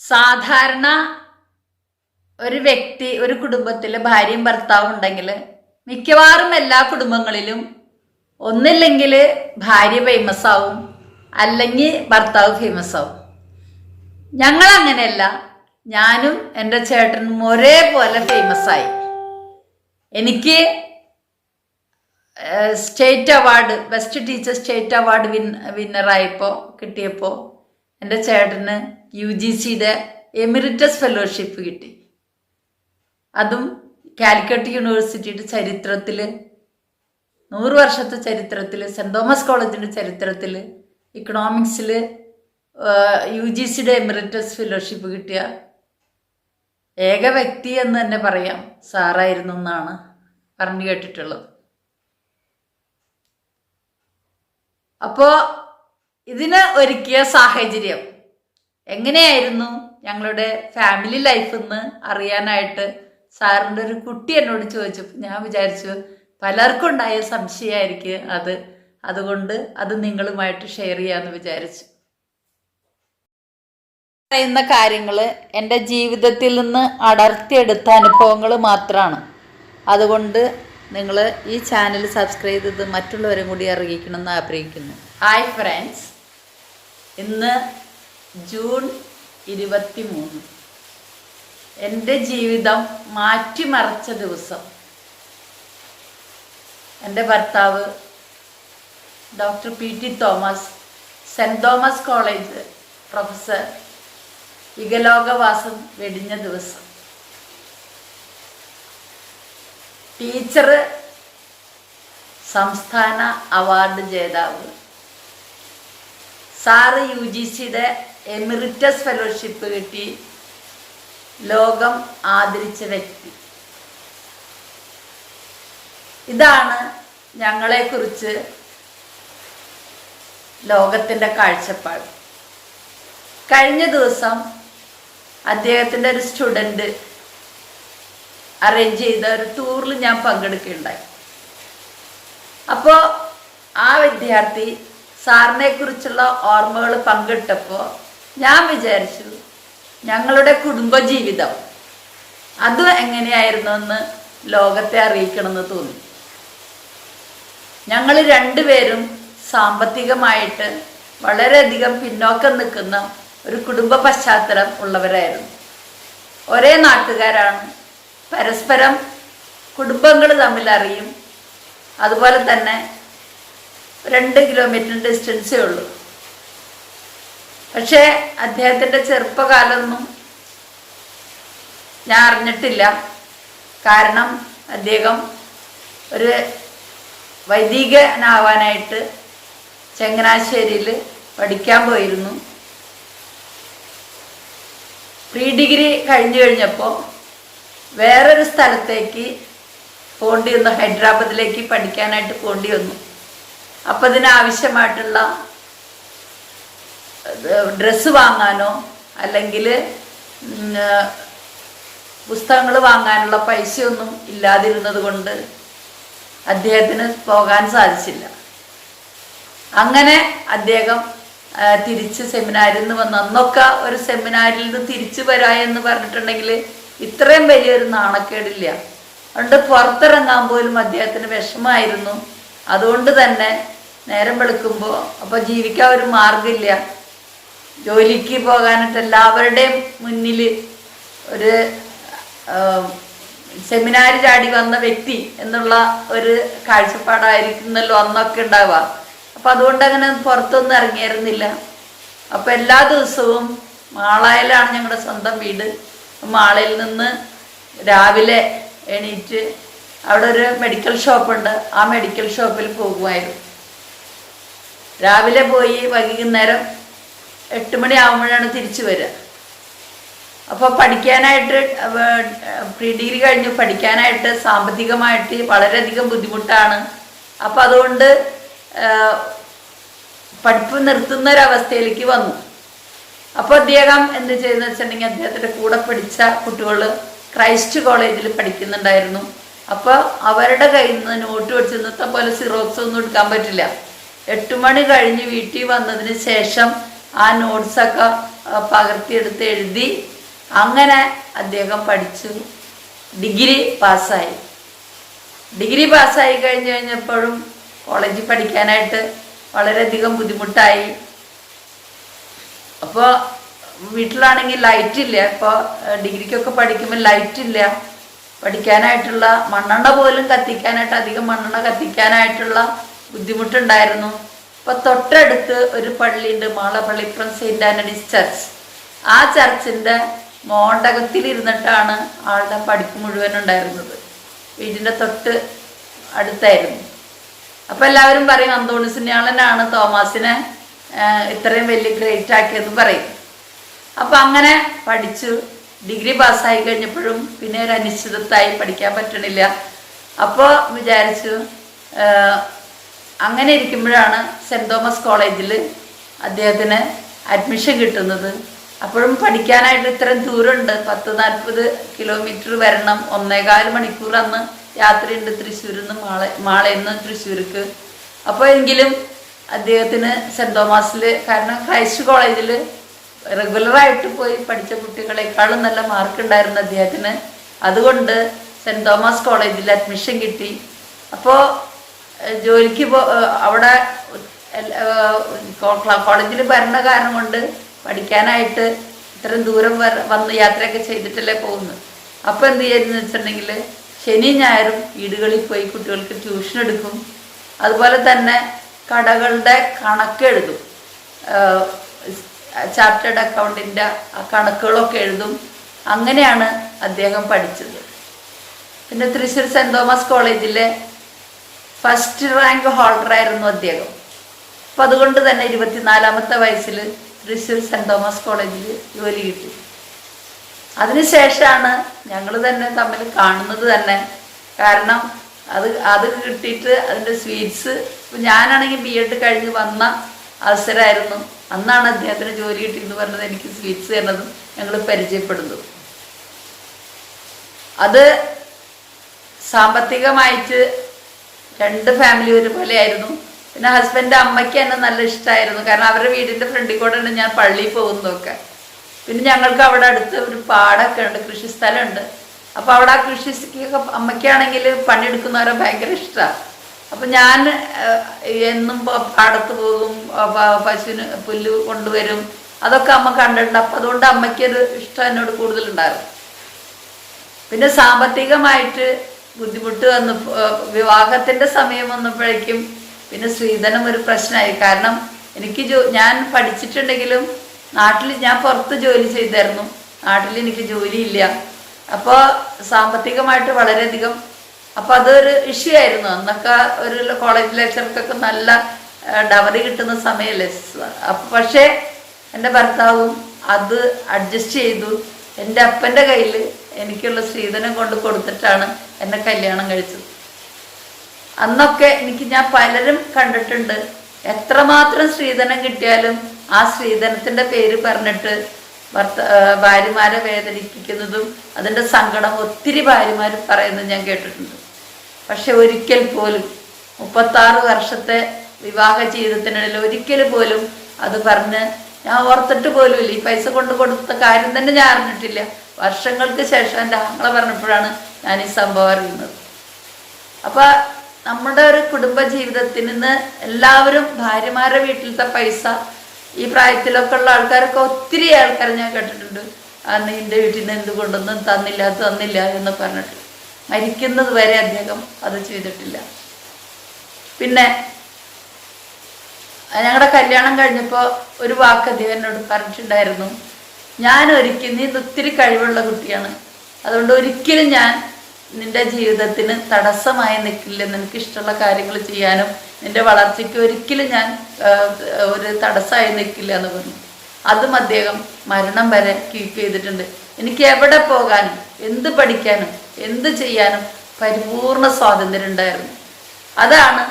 സാധാരണ ഒരു വ്യക്തി ഒരു കുടുംബത്തിൽ ഭാര്യയും ഭർത്താവും ഉണ്ടെങ്കിൽ മിക്കവാറും എല്ലാ കുടുംബങ്ങളിലും ഒന്നില്ലെങ്കിൽ ഭാര്യ ഫേമസ് ആവും അല്ലെങ്കിൽ ഭർത്താവ് ഫേമസ് ആവും. ഞങ്ങൾ അങ്ങനെയല്ല ഞാനും എന്റെ ചേട്ടനും ഒരേപോലെ ഫേമസ് ആയി. എനിക്ക് state award best teacher state award win വിന്നറായപ്പോൾ കിട്ടിയപ്പോൾ എന്റെ ചേട്ടന് യു ജി സിയുടെ എമിറിറ്റസ് ഫെലോഷിപ്പ് കിട്ടി. അതും കാലിക്കറ്റ് യൂണിവേഴ്സിറ്റിയുടെ ചരിത്രത്തിൽ നൂറ് വർഷത്തെ ചരിത്രത്തിൽ സെന്റ് തോമസ് കോളേജിന്റെ ചരിത്രത്തിൽ ഇക്കണോമിക്സിൽ യു ജി സിയുടെ എമിറിറ്റസ് ഫെലോഷിപ്പ് കിട്ടിയ ഏക വ്യക്തി എന്ന് തന്നെ പറയാം. സാറായിരുന്നു എന്നാണ് പറഞ്ഞു കേട്ടിട്ടുള്ളത്. അപ്പോൾ ഇതിന് ഒരുക്കിയ സാഹചര്യം എങ്ങനെയായിരുന്നു ഞങ്ങളുടെ ഫാമിലി ലൈഫ് എന്ന് അറിയാനായിട്ട്? സാറിന്റെ ഒരു കുട്ടി എന്നോട് ചോദിച്ചപ്പോൾ ഞാൻ വിചാരിച്ചു പലർക്കും ഉണ്ടായ സംശയമായിരിക്കും അത്. അതുകൊണ്ട് അത് നിങ്ങളുമായിട്ട് ഷെയർ ചെയ്യാമെന്ന് വിചാരിച്ചു. പറയുന്ന കാര്യങ്ങൾ എന്റെ ജീവിതത്തിൽ നിന്ന് അടർത്തിയെടുത്ത അനുഭവങ്ങൾ മാത്രമാണ് അതുകൊണ്ട് നിങ്ങൾ ഈ ചാനൽ സബ്സ്ക്രൈബ് ചെയ്ത് മറ്റുള്ളവരും കൂടി അറിയിക്കണമെന്ന് ആഗ്രഹിക്കുന്നു. ഹായ് ഫ്രണ്ട്സ് ഇന്ന് ജൂൺ ഇരുപത്തി മൂന്ന് എന്റെ ജീവിതം മാറ്റിമറിച്ച ദിവസം. എന്റെ ഭർത്താവ് doctor P T Thomas saint Thomas college professor ഇകലോകവാസം വെടിഞ്ഞ ദിവസം. ടീച്ചർ സംസ്ഥാന അവാർഡ് ജേതാവ്. സാറ് യു ജി സിയുടെ എമിറിറ്റസ് ഫെലോഷിപ്പ് കിട്ടി. ലോകം ആദരിച്ച വ്യക്തി. ഇതാണ് ഞങ്ങളെക്കുറിച്ച് ലോകത്തിന്റെ കാഴ്ചപ്പാട്. കഴിഞ്ഞ ദിവസം അദ്ദേഹത്തിന്റെ ഒരു സ്റ്റുഡന്റ് അറേഞ്ച് ചെയ്ത ഒരു ടൂറിൽ ഞാൻ പങ്കെടുക്കുകയുണ്ടായി. അപ്പോൾ ആ വിദ്യാർത്ഥി സാറിനെ കുറിച്ചുള്ള ഓർമ്മകൾ പങ്കിട്ടപ്പോൾ ഞാൻ വിചാരിച്ചു ഞങ്ങളുടെ കുടുംബജീവിതം അത് എങ്ങനെയായിരുന്നു എന്ന് ലോകത്തെ അറിയിക്കണമെന്ന് തോന്നി. ഞങ്ങൾ രണ്ടുപേരും സാമ്പത്തികമായിട്ട് വളരെയധികം പിന്നോക്കം നിൽക്കുന്ന ഒരു കുടുംബ പശ്ചാത്തലം ഉള്ളവരായിരുന്നു. ഒരേ നാട്ടുകാരാണ്. പരസ്പരം കുടുംബങ്ങൾ തമ്മിൽ അറിയും. അതുപോലെ തന്നെ രണ്ട് കിലോമീറ്റർ ഡിസ്റ്റൻസേ ഉള്ളൂ. പക്ഷേ അദ്ദേഹത്തിന്റെ ചെറുപ്പകാലമൊന്നും ഞാൻ അറിഞ്ഞിട്ടില്ല. കാരണം അദ്ദേഹം ഒരു വൈദികനാവാനായിട്ട് ചങ്ങനാശ്ശേരിയിൽ പഠിക്കാൻ പോയിരുന്നു. പ്രീ ഡിഗ്രി കഴിഞ്ഞു കഴിഞ്ഞപ്പോൾ വേറൊരു സ്ഥലത്തേക്ക് പോണ്ടി വന്നു. ഹൈദരാബാദിലേക്ക് പഠിക്കാനായിട്ട് പോണ്ടി വന്നു. അപ്പം ഇതിനാവശ്യമായിട്ടുള്ള ഡ്രസ്സ് വാങ്ങാനോ അല്ലെങ്കിൽ പുസ്തകങ്ങൾ വാങ്ങാനുള്ള പൈസയൊന്നും ഇല്ലാതിരുന്നത് കൊണ്ട് അദ്ദേഹത്തിന് പോകാൻ സാധിച്ചില്ല. അങ്ങനെ അദ്ദേഹം തിരിച്ച് സെമിനാരിൽ നിന്ന് വന്നു അന്നൊക്കെ ഒരു സെമിനാരിൽ നിന്ന് തിരിച്ചു വരാ എന്ന് പറഞ്ഞിട്ടുണ്ടെങ്കിൽ ഇത്രയും വലിയൊരു നാണക്കേടില്ല. അതുകൊണ്ട് പുറത്തിറങ്ങാൻ പോലും അദ്ദേഹത്തിന് വിഷമായിരുന്നു അതുകൊണ്ട് തന്നെ നേരം വെളുക്കുമ്പോൾ അപ്പോൾ ജീവിക്കാൻ ഒരു മാർഗമില്ല ജോലിക്ക് പോകാനായിട്ട് എല്ലാവരുടെയും മുന്നിൽ ഒരു സെമിനാർ ചാടി വന്ന വ്യക്തി എന്നുള്ള ഒരു കാഴ്ചപ്പാടായിരിക്കുന്നല്ലോ അന്നൊക്കെ ഉണ്ടാവുക. അപ്പം അതുകൊണ്ട് അങ്ങനെ പുറത്തൊന്നും ഇറങ്ങിയിരുന്നില്ല. അപ്പം എല്ലാ ദിവസവും മാളയിലാണ് ഞങ്ങളുടെ സ്വന്തം വീട്. മാളയിൽ നിന്ന് രാവിലെ എണീറ്റ് അവിടെ ഒരു മെഡിക്കൽ ഷോപ്പുണ്ട് ആ മെഡിക്കൽ ഷോപ്പിൽ പോകുമായിരുന്നു. രാവിലെ പോയി വൈകുന്നേരം എട്ട് മണി ആകുമ്പോഴാണ് തിരിച്ചു വരിക. അപ്പോൾ പഠിക്കാനായിട്ട് പ്രീ ഡിഗ്രി കഴിഞ്ഞ്. പഠിക്കാനായിട്ട് സാമ്പത്തികമായിട്ട് വളരെയധികം ബുദ്ധിമുട്ടാണ്. അപ്പോൾ അതുകൊണ്ട് പഠിപ്പ് നിർത്തുന്ന ഒരവസ്ഥയിലേക്ക് വന്നു. അപ്പോൾ അദ്ദേഹം എന്ത് ചെയ്തെന്ന് വെച്ചിട്ടുണ്ടെങ്കിൽ അദ്ദേഹത്തിന്റെ കൂടെ പഠിച്ച കുട്ടികൾ ക്രൈസ്റ്റ് കോളേജിൽ പഠിക്കുന്നുണ്ടായിരുന്നു. അപ്പോൾ അവരുടെ കയ്യിൽ നിന്ന് നോട്ട് പഠിച്ച് ഇന്നത്തെ പോലെ സിറോക്സ് ഒന്നും എടുക്കാൻ പറ്റില്ല. എട്ട് മണി കഴിഞ്ഞ് വീട്ടിൽ വന്നതിന് ശേഷം ആ നോട്ട്സൊക്കെ പകർത്തിയെടുത്ത് എഴുതി അങ്ങനെ അദ്ദേഹം പഠിച്ചു. ഡിഗ്രി പാസ്സായി. ഡിഗ്രി പാസ്സായി കഴിഞ്ഞ് കഴിഞ്ഞപ്പോഴും കോളേജിൽ പഠിക്കാനായിട്ട് വളരെയധികം ബുദ്ധിമുട്ടായി. അപ്പോൾ വീട്ടിലാണെങ്കിൽ ലൈറ്റ് ഇല്ല. ഇപ്പോൾ ഡിഗ്രിക്കൊക്കെ പഠിക്കുമ്പോൾ ലൈറ്റ് ഇല്ല. പഠിക്കാനായിട്ടുള്ള മണ്ണെണ്ണ പോലും കത്തിക്കാനായിട്ട് അധികം മണ്ണെണ്ണ കത്തിക്കാനായിട്ടുള്ള ബുദ്ധിമുട്ടുണ്ടായിരുന്നു. അപ്പോൾ തൊട്ടടുത്ത് ഒരു പള്ളിയുണ്ട് Mallappally from saint Antony's church ആ ചർച്ചിന്റെ മോണ്ടകത്തിലിരുന്നിട്ടാണ് ആളുടെ പഠിപ്പ് മുഴുവൻ ഉണ്ടായിരുന്നത്. വീടിന്റെ തൊട്ട് അടുത്തായിരുന്നു. അപ്പൊ എല്ലാവരും പറയും അന്തോണിസിനാളനാണ് തോമസിനെ ഇത്രയും വലിയ ഗ്രേറ്റ് ആക്കിയെന്ന് പറയും. അപ്പൊ അങ്ങനെ പഠിച്ചു. ഡിഗ്രി പാസ്സായി കഴിഞ്ഞപ്പോഴും പിന്നെ ഒരു അനിശ്ചിതത്തായി പഠിക്കാൻ പറ്റണില്ല. അപ്പോൾ വിചാരിച്ചു അങ്ങനെ ഇരിക്കുമ്പോഴാണ് സെന്റ് തോമസ് കോളേജിൽ അദ്ദേഹത്തിന് അഡ്മിഷൻ കിട്ടുന്നത്. അപ്പോഴും പഠിക്കാനായിട്ട് ഇത്രയും ദൂരമുണ്ട്. പത്ത് നാൽപ്പത് കിലോമീറ്റർ വരണം. ഒന്നേകാൽ മണിക്കൂർ അന്ന് യാത്രയുണ്ട് തൃശ്ശൂരിൽ നിന്ന് മാളെ മാളയിൽ നിന്ന് തൃശ്ശൂർക്ക്. അപ്പോൾ എങ്കിലും അദ്ദേഹത്തിന് സെന്റ് തോമസിൽ കാരണം ക്രൈസ്റ്റ് കോളേജിൽ റെഗുലറായിട്ട് പോയി പഠിച്ച കുട്ടികളെക്കാളും നല്ല മാർക്ക് ഉണ്ടായിരുന്നു അദ്ദേഹത്തിന്. അതുകൊണ്ട് സെന്റ് തോമസ് കോളേജിൽ അഡ്മിഷൻ കിട്ടി. അപ്പോൾ ജോലിക്ക് പോ അവിടെ കോളേജിൽ വരണ കാരണം കൊണ്ട് പഠിക്കാനായിട്ട് ഇത്രയും ദൂരം വന്ന് യാത്രയൊക്കെ ചെയ്തിട്ടല്ലേ പോകുന്നത്. അപ്പോൾ എന്ത് ചെയ്യുന്നു വെച്ചിട്ടുണ്ടെങ്കിൽ ശനി ഞായറും വീടുകളിൽ പോയി കുട്ടികൾക്ക് ട്യൂഷൻ എടുക്കും. അതുപോലെ തന്നെ കടകളുടെ കണക്ക് എഴുതും. ചാർട്ടേഡ് അക്കൗണ്ടിന്റെ കണക്കുകളൊക്കെ എഴുതും. അങ്ങനെയാണ് അദ്ദേഹം പഠിച്ചത്. പിന്നെ തൃശ്ശൂർ സെന്റ് തോമസ് കോളേജിലെ ഫസ്റ്റ് റാങ്ക് ഹോൾഡർ ആയിരുന്നു അദ്ദേഹം. അപ്പം അതുകൊണ്ട് തന്നെ ഇരുപത്തിനാലാമത്തെ വയസ്സിൽ തൃശ്ശൂർ സെന്റ് തോമസ് കോളേജിൽ ജോലി കിട്ടി. അതിനുശേഷമാണ് ഞങ്ങൾ തന്നെ തമ്മിൽ കാണുന്നത് തന്നെ. കാരണം അത് അത് കിട്ടിയിട്ട് അതിന്റെ സ്വീറ്റ്സ് ഞാനാണെങ്കിൽ ബി എഡ് കഴിഞ്ഞ് വന്ന അവസരമായിരുന്നു അന്നാണ് അദ്ദേഹത്തിന് ജോലി കിട്ടിയെന്ന് പറഞ്ഞത് എനിക്ക് സ്വീറ്റ്സ് തരുന്നതും ഞങ്ങൾ പരിചയപ്പെടുന്നതും. അത് സാമ്പത്തികമായിട്ട് രണ്ട് ഫാമിലി ഒരുപോലെ ആയിരുന്നു പിന്നെ ഹസ്ബൻഡ് അമ്മയ്ക്ക് എന്നെ നല്ല ഇഷ്ടമായിരുന്നു കാരണം അവരുടെ വീടിന്റെ ഫ്രണ്ടിൽ കൂടെയാണ് ഞാൻ പള്ളിയിൽ പോകുന്നതൊക്കെ. പിന്നെ ഞങ്ങൾക്ക് അവിടെ അടുത്ത് ഒരു പാടമൊക്കെ ഉണ്ട് കൃഷിസ്ഥലമുണ്ട് അപ്പോൾ അവിടെ ആ കൃഷിക്കൊക്കെ അമ്മയ്ക്കാണെങ്കിൽ പണിയെടുക്കുന്നവരെ ഭയങ്കര ഇഷ്ടമാണ് അപ്പം ഞാൻ എന്നും പാടത്ത് പോകും പശുവിന് പുല്ല് കൊണ്ടുവരും. അതൊക്കെ അമ്മ കണ്ടിട്ടുണ്ട്. അപ്പം അതുകൊണ്ട് അമ്മയ്ക്കൊരു ഇഷ്ടം എന്നോട് കൂടുതലുണ്ടായിരുന്നു. പിന്നെ സാമ്പത്തികമായിട്ട് ബുദ്ധിമുട്ട് വന്നു വിവാഹത്തിന്റെ സമയം വന്നപ്പോഴേക്കും പിന്നെ സ്ത്രീധനം ഒരു പ്രശ്നമായി. കാരണം എനിക്ക് ജോ ഞാൻ പഠിച്ചിട്ടുണ്ടെങ്കിലും നാട്ടിൽ ഞാൻ പുറത്ത് ജോലി ചെയ്തായിരുന്നു. നാട്ടിൽ എനിക്ക് ജോലിയില്ല. അപ്പോൾ സാമ്പത്തികമായിട്ട് വളരെയധികം അപ്പോൾ അതൊരു ഇഷ്യൂ ആയിരുന്നു. അന്നൊക്കെ ഒരു കോളേജ് ലെക്ചർക്കൊക്കെ നല്ല ഡവറി കിട്ടുന്ന സമയമല്ലേ അപ്പം പക്ഷേ എന്റെ ഭർത്താവും അത് അഡ്ജസ്റ്റ് ചെയ്തു. എന്റെ അപ്പന്റെ കയ്യിൽ എനിക്കുള്ള സ്ത്രീധനം കൊണ്ട് കൊടുത്തിട്ടാണ് എന്നെ കല്യാണം കഴിച്ചത്. അന്നൊക്കെ എനിക്ക് ഞാൻ പലരും കണ്ടിട്ടുണ്ട്. എത്രമാത്രം സ്ത്രീധനം കിട്ടിയാലും ആ സ്ത്രീധനത്തിന്റെ പേര് പറഞ്ഞിട്ട് ഭർത്ത ഭാര്യമാരെ വേദനിപ്പിക്കുന്നതും അതിന്റെ സങ്കടം ഒത്തിരി ഭാര്യമാർ പറയുന്നത് ഞാൻ കേട്ടിട്ടുണ്ട്. പക്ഷെ ഒരിക്കൽ പോലും മുപ്പത്താറ് വർഷത്തെ വിവാഹ ജീവിതത്തിനിടയിൽ ഒരിക്കൽ പോലും അത് പറഞ്ഞ് ഞാൻ ഓർത്തിട്ട് പോലുമില്ല. ഈ പൈസ കൊണ്ട് കൊടുത്ത കാര്യം തന്നെ ഞാൻ അറിഞ്ഞിട്ടില്ല. വർഷങ്ങൾക്ക് ശേഷം എന്റെ ആങ്ങളെ പറഞ്ഞപ്പോഴാണ് ഞാൻ ഈ സംഭവം അറിയുന്നത്. അപ്പൊ നമ്മുടെ ഒരു കുടുംബ ജീവിതത്തിൽ നിന്ന് എല്ലാവരും ഭാര്യമാരുടെ വീട്ടിലത്തെ പൈസ ഈ പ്രായത്തിലൊക്കെ ഉള്ള ആൾക്കാരൊക്കെ ഒത്തിരി ആൾക്കാർ ഞാൻ കേട്ടിട്ടുണ്ട്. അന്ന് നിന്റെ വീട്ടിൽ നിന്ന് എന്ത് കൊണ്ടൊന്നും തന്നില്ല തന്നില്ല എന്ന് പറഞ്ഞിട്ട്. മരിക്കുന്നത് വരെ അദ്ദേഹം അത് ചെയ്തിട്ടില്ല. പിന്നെ ഞങ്ങളുടെ കല്യാണം കഴിഞ്ഞപ്പോൾ ഒരു വാക്ക് അദ്ദേഹം എന്നോട് പറഞ്ഞിട്ടുണ്ടായിരുന്നു. ഞാൻ ഒരിക്കലും നീ ഒത്തിരി കഴിവുള്ള കുട്ടിയാണ്. അതുകൊണ്ട് ഒരിക്കലും ഞാൻ നിന്റെ ജീവിതത്തിന് തടസ്സമായി നിൽക്കില്ല. നിനക്ക് ഇഷ്ടമുള്ള കാര്യങ്ങൾ ചെയ്യാനും നിന്റെ വളർച്ചയ്ക്ക് ഒരിക്കലും ഞാൻ ഒരു തടസ്സമായി നിൽക്കില്ല എന്ന് പറഞ്ഞു. അതും അദ്ദേഹം മരണം വരെ കീപ്പ് ചെയ്തിട്ടുണ്ട്. എനിക്ക് എവിടെ പോകാനും എന്ത് പഠിക്കാനും എന്ത് ചെയ്യാനും പരിപൂർണ സ്വാതന്ത്ര്യം ഉണ്ടായിരുന്നു. അതാണ്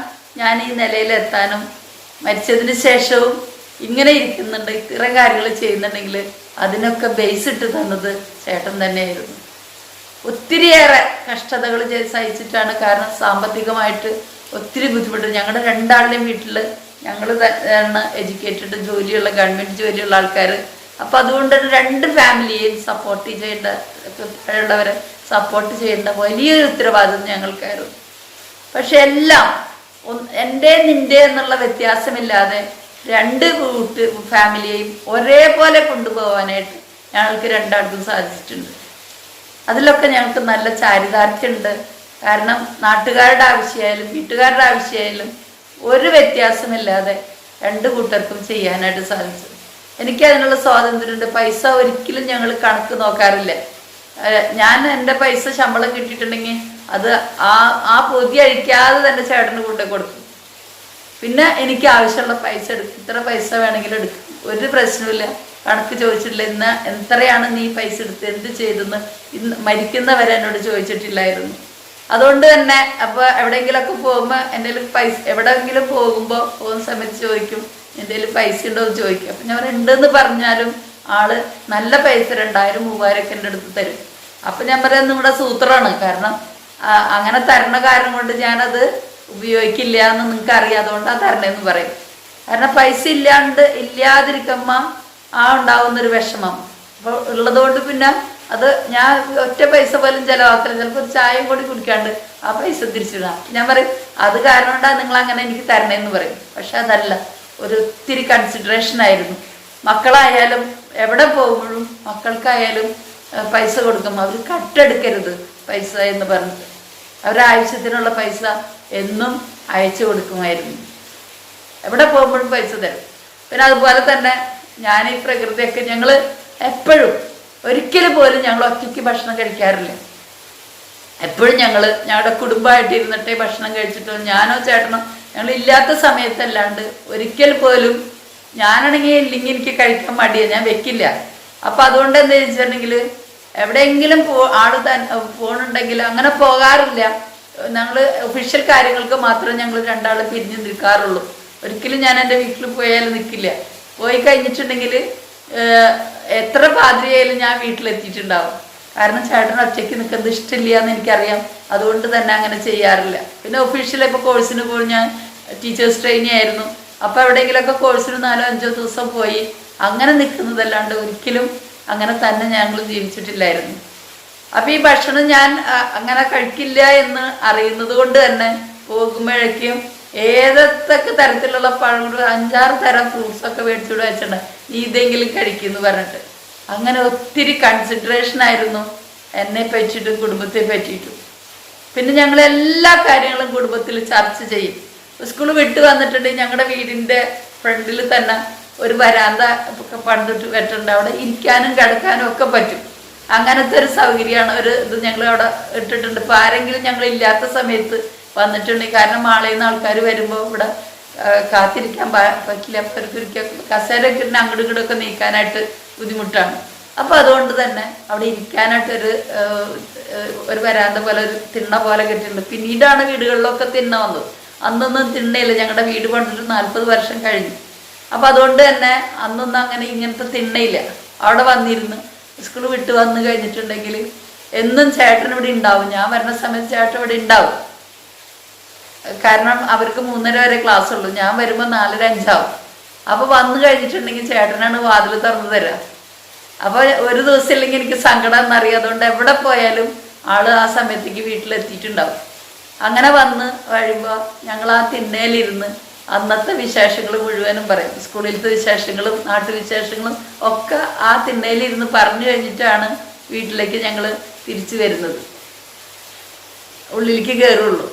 ഞാൻ ഈ നിലയിലെത്താനും മരിച്ചതിന് ശേഷവും ഇങ്ങനെ ഇരിക്കുന്നുണ്ട് ഇത്തരം കാര്യങ്ങൾ ചെയ്യുന്നുണ്ടെങ്കിൽ അതിനൊക്കെ ബേസ് ഇട്ട് തന്നത് ചേട്ടൻ തന്നെയായിരുന്നു. ഒത്തിരിയേറെ കഷ്ടതകൾ സഹിച്ചിട്ടാണ് കാരണം സാമ്പത്തികമായിട്ട് ഒത്തിരി ബുദ്ധിമുട്ട്. ഞങ്ങളുടെ രണ്ടാളുടെയും വീട്ടിൽ ഞങ്ങൾ തന്നെ എഡ്യൂക്കേറ്റഡ് ജോലിയുള്ള ഗവൺമെന്റ് ജോലിയുള്ള ആൾക്കാർ അപ്പം അതുകൊണ്ട് രണ്ട് ഫാമിലിയെയും സപ്പോർട്ട് ചെയ്യേണ്ട ഉള്ളവരെ സപ്പോർട്ട് ചെയ്യേണ്ട വലിയൊരു ഉത്തരവാദിത്വം ഞങ്ങൾക്കായിരുന്നു. പക്ഷെ എല്ലാം എന്റെ നിന്റെ എന്നുള്ള വ്യത്യാസമില്ലാതെ രണ്ട് കൂട്ട് ഫാമിലിയെയും ഒരേപോലെ കൊണ്ടുപോകാനായിട്ട് ഞങ്ങൾക്ക് രണ്ടാൾക്കും സാധിച്ചിട്ടുണ്ട്. അതിലൊക്കെ ഞങ്ങൾക്ക് നല്ല ചാരിതാർത്ഥ്യമുണ്ട്. കാരണം നാട്ടുകാരുടെ ആവശ്യമായാലും വീട്ടുകാരുടെ ആവശ്യമായാലും ഒരു വ്യത്യാസമില്ലാതെ രണ്ട് കൂട്ടർക്കും ചെയ്യാനായിട്ട് സാധിച്ചു. എനിക്ക് അതിനുള്ള സ്വാതന്ത്ര്യമുണ്ട്. പൈസ ഒരിക്കലും ഞങ്ങൾ കണക്ക് നോക്കാറില്ല. ഞാൻ എന്റെ പൈസ ശമ്പളം കിട്ടിയിട്ടുണ്ടെങ്കിൽ അത് ആ ആ പൊതി അഴിക്കാതെ തന്നെ ചേട്ടന് കൊണ്ടു കൊടുക്കും. പിന്നെ എനിക്ക് ആവശ്യമുള്ള പൈസ എടുക്കും ഇത്ര പൈസ വേണമെങ്കിലും എടുക്കും ഒരു പ്രശ്നമില്ല കണക്ക് ചോദിച്ചിട്ടില്ല. ഇന്ന് എത്രയാണ് നീ പൈസ എടുത്ത് എന്ത് ചെയ്തെന്ന് ഇന്ന് മരിക്കുന്നവരെ എന്നോട് ചോദിച്ചിട്ടില്ലായിരുന്നു. അതുകൊണ്ട് തന്നെ അപ്പോൾ എവിടെയെങ്കിലുമൊക്കെ പോകുമ്പോൾ എന്റെ പൈസ എവിടെയെങ്കിലും പോകുമ്പോൾ പോകുന്ന സമയത്ത് ചോദിക്കും എന്റെ പൈസ ഉണ്ടോ? എന്ന് ചോദിക്കും. അപ്പം ഞാൻ ഉണ്ടെന്ന് പറഞ്ഞാലും ആൾ നല്ല പൈസ രണ്ടായിരം മൂവായിരം ഒക്കെ എന്റെ അടുത്ത് തരും. അപ്പം ഞാൻ പറയാം നിങ്ങളുടെ സൂത്രമാണ് കാരണം അങ്ങനെ തരണ കാരണം കൊണ്ട് ഞാനത് ഉപയോഗിക്കില്ല എന്ന് നിങ്ങൾക്ക് അറിയാതുകൊണ്ട് ആ തരണേന്ന് പറയും. കാരണം പൈസ ഇല്ലാണ്ട് ഇല്ലാതിരിക്കുമ്പ ആ ഉണ്ടാവുന്നൊരു വിഷമം. അപ്പോൾ ഉള്ളതുകൊണ്ട് പിന്നെ അത് ഞാൻ ഒറ്റ പൈസ പോലും ചിലവാക്കില്ല ചിലപ്പോൾ ഒരു ചായയും കൂടി കുടിക്കാണ്ട് ആ പൈസ തിരിച്ചിടാം. ഞാൻ പറയും അത് കാരണം കൊണ്ടാണ് നിങ്ങൾ അങ്ങനെ എനിക്ക് തരണേന്ന് പറയും. പക്ഷെ അതല്ല ഒരു ഒത്തിരി കൺസിഡറേഷൻ ആയിരുന്നു. മക്കളായാലും എവിടെ പോകുമ്പോഴും മക്കൾക്കായാലും പൈസ കൊടുക്കും അവർ കട്ടെടുക്കരുത് പൈസ എന്ന് പറഞ്ഞിട്ട്. അവരുടെ ആവശ്യത്തിനുള്ള പൈസ എന്നും അയച്ചു കൊടുക്കുമായിരുന്നു. എവിടെ പോകുമ്പോഴും പൈസ തരും. പിന്നെ അതുപോലെ തന്നെ ഞാൻ ഈ പ്രകൃതിയൊക്കെ ഞങ്ങൾ എപ്പോഴും ഒരിക്കലും പോലും ഞങ്ങൾ ഒറ്റയ്ക്ക് ഭക്ഷണം കഴിക്കാറില്ല. എപ്പോഴും ഞങ്ങൾ ഞങ്ങളുടെ കുടുംബമായിട്ട് ഇരുന്നിട്ടേ ഭക്ഷണം കഴിച്ചിട്ടോ ഞാനോ ചേട്ടനോ ഞങ്ങൾ ഇല്ലാത്ത സമയത്തല്ലാണ്ട് ഒരിക്കൽ പോലും ഞാനാണെങ്കിൽ ഇല്ലെങ്കിൽ എനിക്ക് കഴിക്കാൻ മടിയാണ് ഞാൻ വെക്കില്ല. അപ്പം അതുകൊണ്ട് എന്താ ചോദിച്ചിട്ടുണ്ടെങ്കിൽ എവിടെയെങ്കിലും പോ ആൾ തന്നെ പോണുണ്ടെങ്കിൽ അങ്ങനെ പോകാറില്ല. ഞങ്ങൾ ഒഫീഷ്യൽ കാര്യങ്ങൾക്ക് മാത്രമേ ഞങ്ങൾ രണ്ടാൾ പിരിഞ്ഞ് നിൽക്കാറുള്ളൂ. ഒരിക്കലും ഞാൻ എന്റെ വീട്ടിൽ പോയാൽ നിൽക്കില്ല പോയി കഴിഞ്ഞിട്ടുണ്ടെങ്കിൽ എത്ര പാതിരിയായാലും ഞാൻ വീട്ടിലെത്തിയിട്ടുണ്ടാവും. കാരണം ചേട്ടൻ ഒറ്റയ്ക്ക് നിൽക്കുന്നത് ഇഷ്ടമില്ല എന്ന് എനിക്കറിയാം. അതുകൊണ്ട് തന്നെ അങ്ങനെ ചെയ്യാറില്ല. പിന്നെ ഒഫീഷ്യൽ ഇപ്പോൾ കോഴ്സിന് പോയി ഞാൻ ടീച്ചേഴ്സ് ട്രെയിനി ആയിരുന്നു. അപ്പോൾ എവിടെയെങ്കിലുമൊക്കെ കോഴ്സിന് നാലോ അഞ്ചോ ദിവസം പോയി. അങ്ങനെ നിൽക്കുന്നതല്ലാണ്ട് ഒരിക്കലും അങ്ങനെ തന്നെ ഞങ്ങൾ ജീവിച്ചിട്ടില്ലായിരുന്നു. അപ്പം ഈ ഭക്ഷണം ഞാൻ അങ്ങനെ കഴിക്കില്ല എന്ന് അറിയുന്നത് കൊണ്ട് തന്നെ പോകുമ്പോഴേക്കും ഏതൊക്കെ തരത്തിലുള്ള പഴം അഞ്ചാറ് തരം ഫ്രൂട്ട്സ് ഒക്കെ മേടിച്ചുകൂടെ വെച്ചിട്ടുണ്ട്. നീ ഇതെങ്കിലും കഴിക്കുന്നു പറഞ്ഞിട്ട്. അങ്ങനെ ഒത്തിരി കൺസിഡറേഷൻ ആയിരുന്നു എന്നെ പറ്റിയിട്ടും കുടുംബത്തെ പറ്റിയിട്ടും. പിന്നെ ഞങ്ങൾ എല്ലാ കാര്യങ്ങളും കുടുംബത്തിൽ ചർച്ച ചെയ്യും. സ്കൂൾ വിട്ട് വന്നിട്ടുണ്ടെങ്കിൽ ഞങ്ങളുടെ വീടിന്റെ ഫ്രണ്ടിൽ തന്നെ ഒരു വരാന്ത ഒക്കെ പണിതിട്ട് വെച്ചിട്ടുണ്ട്. അവിടെ ഇരിക്കാനും കിടക്കാനും ഒക്കെ പറ്റും. അങ്ങനത്തെ ഒരു സൗകര്യമാണ് ഒരു ഇത് ഞങ്ങൾ അവിടെ ഇട്ടിട്ടുണ്ട്. ഇപ്പം ആരെങ്കിലും ഞങ്ങൾ ഇല്ലാത്ത സമയത്ത് വന്നിട്ടുണ്ടെങ്കിൽ കാരണം മാളയിൽ നിന്ന് ആൾക്കാർ വരുമ്പോൾ ഇവിടെ കാത്തിരിക്കാൻ പറ്റില്ല. അപ്പോൾ ഒരിക്കൽ കസേരയൊക്കെ ഇട്ട് അങ്ങോട്ടും ഇങ്ങോട്ടൊക്കെ നീക്കാനായിട്ട് ബുദ്ധിമുട്ടാണ്. അപ്പോൾ അതുകൊണ്ട് തന്നെ അവിടെ ഇരിക്കാനായിട്ടൊരു ഒരു വരാന്ത പോലെ ഒരു തിണ്ണ പോലെ കിട്ടിയിട്ടുണ്ട്. പിന്നീടാണ് വീടുകളിലൊക്കെ തിണ്ണ വന്നത്. അന്നൊന്നും തിണ്ണയില്ല. ഞങ്ങളുടെ വീട് പണിതിട്ട് നാൽപ്പത് വർഷം കഴിഞ്ഞു. അപ്പം അതുകൊണ്ട് തന്നെ അന്നൊന്നും അങ്ങനെ ഇങ്ങനത്തെ തിണ്ണയില്ല. അവിടെ വന്നിരുന്ന് സ്കൂൾ വിട്ട് വന്നു കഴിഞ്ഞിട്ടുണ്ടെങ്കിൽ എന്നും ചേട്ടൻ ഇവിടെ ഉണ്ടാവും. ഞാൻ വരുന്ന സമയത്ത് ചേട്ടൻ ഇവിടെ ഉണ്ടാവും. കാരണം അവർക്ക് മൂന്നര വരെ ക്ലാസ് ഉള്ളൂ. ഞാൻ വരുമ്പോൾ നാലര അഞ്ചാവും. അപ്പോൾ വന്നു കഴിഞ്ഞിട്ടുണ്ടെങ്കിൽ ചേട്ടനാണ് വാതിൽ തുറന്നു തരാം. അപ്പോൾ ഒരു ദിവസം ഇല്ലെങ്കിൽ എനിക്ക് സങ്കടം എന്നറിയാതുകൊണ്ട് എവിടെ പോയാലും ആൾ ആ സമയത്തേക്ക് വീട്ടിലെത്തിയിട്ടുണ്ടാവും. അങ്ങനെ വന്ന് കഴിയുമ്പോൾ ഞങ്ങൾ ആ തിണ്ണയിലിരുന്ന് അന്നത്തെ വിശേഷങ്ങൾ മുഴുവനും പറയും. സ്കൂളിലത്തെ വിശേഷങ്ങളും നാട്ടുവിശേഷങ്ങളും ഒക്കെ ആ തിണ്ണയിലിരുന്ന് പറഞ്ഞു കഴിഞ്ഞിട്ടാണ് വീട്ടിലേക്ക് ഞങ്ങൾ തിരിച്ചു വരുന്നത്. ഉള്ളിലേക്ക് കയറുള്ളൂ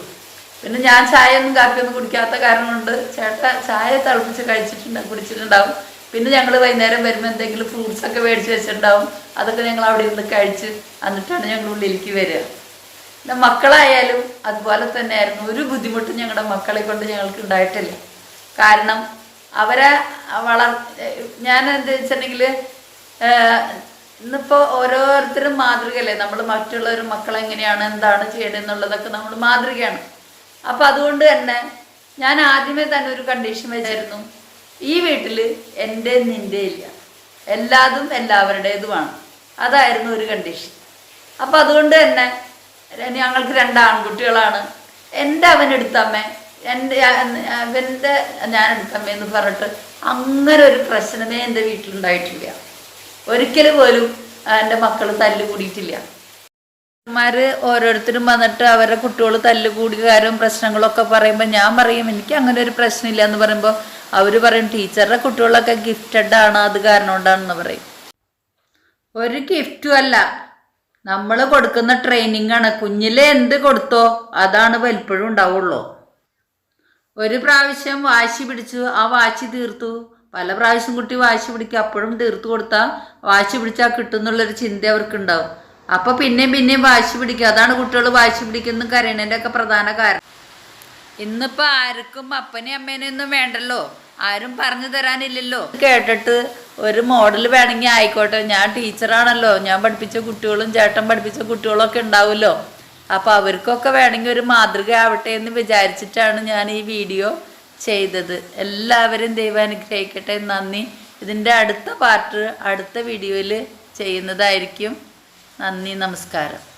പിന്നെ ഞാൻ ചായ ഒന്നും കാപ്പിയൊന്നും കുടിക്കാത്ത കാരണം കൊണ്ട് ചേട്ട ചായ തിളപ്പിച്ച് കഴിച്ചിട്ടുണ്ട് കുടിച്ചിട്ടുണ്ടാവും. പിന്നെ ഞങ്ങൾ വൈകുന്നേരം വരുമ്പോൾ എന്തെങ്കിലും ഫ്രൂട്ട്സ് ഒക്കെ മേടിച്ച് വെച്ചിട്ടുണ്ടാവും. അതൊക്കെ ഞങ്ങൾ അവിടെ ഇരുന്ന് കഴിച്ച് എന്നിട്ടാണ് ഞങ്ങൾ ഉള്ളിലേക്ക് വരിക. മക്കളായാലും അതുപോലെ തന്നെയായിരുന്നു. ഒരു ബുദ്ധിമുട്ടും ഞങ്ങളുടെ മക്കളെ കൊണ്ട് ഞങ്ങൾക്ക് ഉണ്ടായിട്ടില്ല. കാരണം അവരെ വളർ ഞാൻ എന്താ വെച്ചിട്ടുണ്ടെങ്കിൽ ഇന്നിപ്പോ ഓരോരുത്തരും മാതൃകയല്ലേ? നമ്മൾ മറ്റുള്ളവർ മക്കളെ എങ്ങനെയാണ് എന്താണ് ചെയ്യണമെന്നുള്ളതൊക്കെ നമ്മൾ മാതൃകയാണ്. അപ്പം അതുകൊണ്ട് തന്നെ ഞാൻ ആദ്യമേ തന്നെ ഒരു കണ്ടീഷൻ വെച്ചായിരുന്നു. ഈ വീട്ടിൽ എന്റെ നിന്റെ ഇല്ല എല്ലാതും എല്ലാവരുടേതുമാണ്. അതായിരുന്നു ഒരു കണ്ടീഷൻ അപ്പം അതുകൊണ്ട് തന്നെ ഞങ്ങൾക്ക് രണ്ട് ആൺകുട്ടികളാണ്. എന്റെ അവൻ എടുത്തമ്മ എന്റെ അവന്റെ ഞാൻ എടുത്തമ്മ എന്ന് പറഞ്ഞിട്ട് അങ്ങനെ ഒരു പ്രശ്നമേ എന്റെ വീട്ടിലുണ്ടായിട്ടില്ല. ഒരിക്കൽ പോലും എന്റെ മക്കൾ തല്ലുകൂടിയിട്ടില്ല മാർ ഓരോരുത്തരും വന്നിട്ട് അവരുടെ കുട്ടികൾ തല്ലുകൂടികാരും പ്രശ്നങ്ങളൊക്കെ പറയുമ്പോൾ ഞാൻ പറയും എനിക്ക് അങ്ങനെ ഒരു പ്രശ്നമില്ല എന്ന് പറയുമ്പോൾ അവർ പറയും ടീച്ചറുടെ കുട്ടികളൊക്കെ ഗിഫ്റ്റഡ് ആണ് അത് കാരണം കൊണ്ടാണെന്ന് പറയും. ഒരു ഗിഫ്റ്റും അല്ല നമ്മൾ കൊടുക്കുന്ന ട്രെയിനിങ് ആണ്. കുഞ്ഞിലെ എന്ത് കൊടുത്തോ അതാണ് വലപ്പോഴും ഉണ്ടാവുള്ളൂ. ഒരു പ്രാവശ്യം വാശി പിടിച്ചു ആ വാശി തീർത്തു. പല പ്രാവശ്യം കുട്ടി വാശി പിടിക്കുക അപ്പോഴും തീർത്തു കൊടുത്താൽ വാശി പിടിച്ചാൽ കിട്ടുന്നുള്ളൊരു ചിന്ത അവർക്ക് ഉണ്ടാവും അപ്പൊ പിന്നെയും പിന്നെയും വാശി പിടിക്കുക അതാണ് കുട്ടികൾ വാശി പിടിക്കുന്ന കരയണേന്റെ ഒക്കെ പ്രധാന കാരണം. ഇന്നിപ്പോൾ ആർക്കും അപ്പനെയും അമ്മേനെയൊന്നും വേണ്ടല്ലോ. ആരും പറഞ്ഞു തരാനില്ലല്ലോ. കേട്ടിട്ട് ഒരു മോഡൽ വേണമെങ്കിൽ ആയിക്കോട്ടെ. ഞാൻ ടീച്ചറാണല്ലോ. ഞാൻ പഠിപ്പിച്ച കുട്ടികളും ചേട്ടൻ പഠിപ്പിച്ച കുട്ടികളും ഒക്കെ ഉണ്ടാവുമല്ലോ. അപ്പൊ അവർക്കൊക്കെ വേണമെങ്കിൽ ഒരു മാതൃക ആവട്ടെ എന്ന് വിചാരിച്ചിട്ടാണ് ഞാൻ ഈ വീഡിയോ ചെയ്തത്. എല്ലാവരും ദൈവം അനുഗ്രഹിക്കട്ടെ. നന്ദി. ഇതിന്റെ അടുത്ത പാർട്ട് അടുത്ത വീഡിയോയിൽ ചെയ്യുന്നതായിരിക്കും. നന്ദി. നമസ്കാരം.